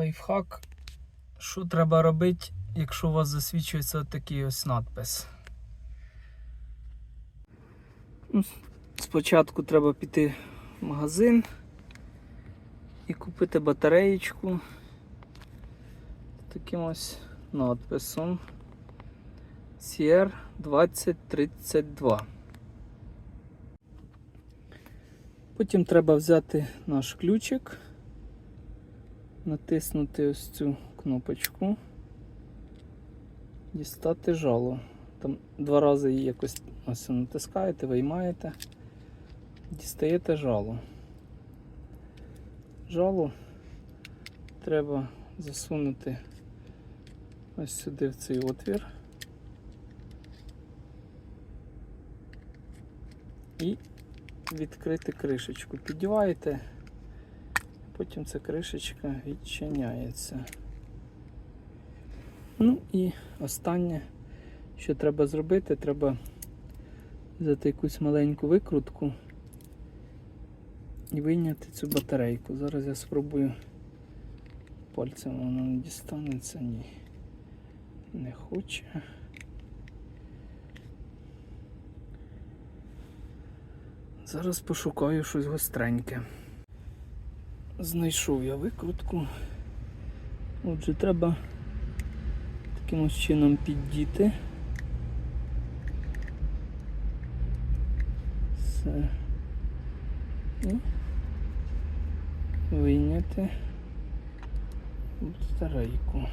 Лайфхак. Що треба робити, якщо у вас засвічується такий ось надпис? Ну, Спочатку треба піти в магазин і купити батареєчку з таким ось надписом CR 2032. Потім треба взяти наш ключик, натиснути ось цю кнопочку, дістати жало. Там два рази її якось ось натискаєте, виймаєте, дістаєте жало. Жало треба засунути ось сюди в цей отвір. І відкрити кришечку. Піддіваєте, потім ця кришечка відчиняється. Ну і останнє, що треба зробити, треба взяти якусь маленьку викрутку і вийняти цю батарейку. Зараз я спробую пальцем воно не дістанеться, ні. Не хоче. Зараз пошукаю щось гостреньке. Знайшов я викрутку. Отже, треба таким ось чином піддіти. Все. І вийняти батарейку.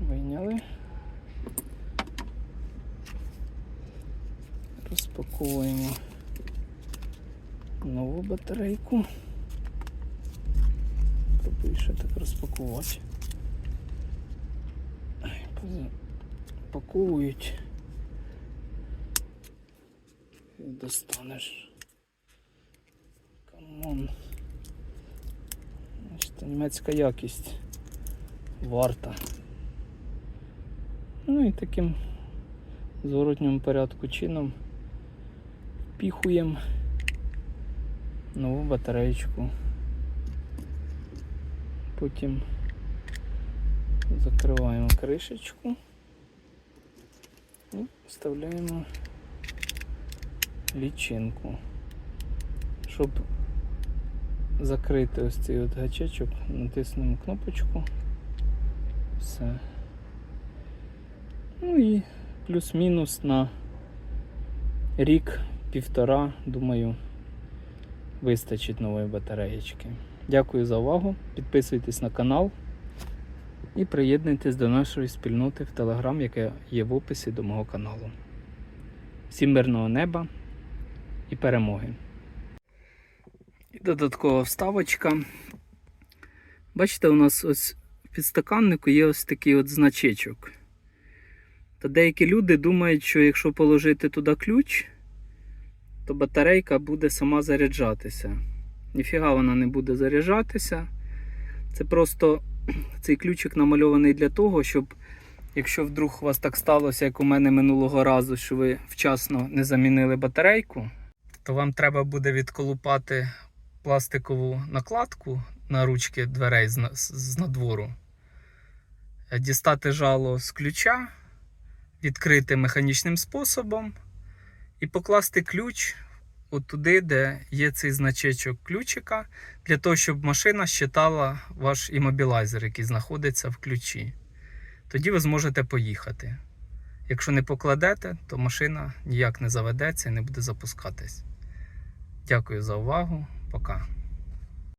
Вийняли. Розпаковуємо нову батарейку. Пробую ще так розпакувати. Паковують. І достанеш. Камон. Значить, німецька якість варта. Ну і таким зворотньому порядку чином впіхуємо нову батареєчку. Потім закриваємо кришечку і вставляємо лічинку. Щоб закрити ось цей от гачечок, натиснемо кнопочку. Все. Ну і плюс-мінус на рік півтора, думаю, вистачить нової батареєчки. Дякую за увагу. Підписуйтесь на канал і приєднуйтесь до нашої спільноти в Телеграм, яка є в описі до мого каналу. Всім мирного неба і перемоги. І додаткова вставочка. Бачите, у нас ось в підстаканнику є ось такий от значечок. Та деякі люди думають, що якщо положити туди ключ, то батарейка буде сама заряджатися. Ніфіга вона не буде заряджатися. Це просто цей ключик намальований для того, щоб, якщо вдруг у вас так сталося, як у мене минулого разу, що ви вчасно не замінили батарейку, то вам треба буде відколупати пластикову накладку на ручки дверей з, надвору, дістати жало з ключа, відкрити механічним способом і покласти ключ от туди, де є цей значечок ключика, для того, щоб машина щитала ваш імобілайзер, який знаходиться в ключі. Тоді ви зможете поїхати. Якщо не покладете, то машина ніяк не заведеться і не буде запускатись. Дякую за увагу. Пока.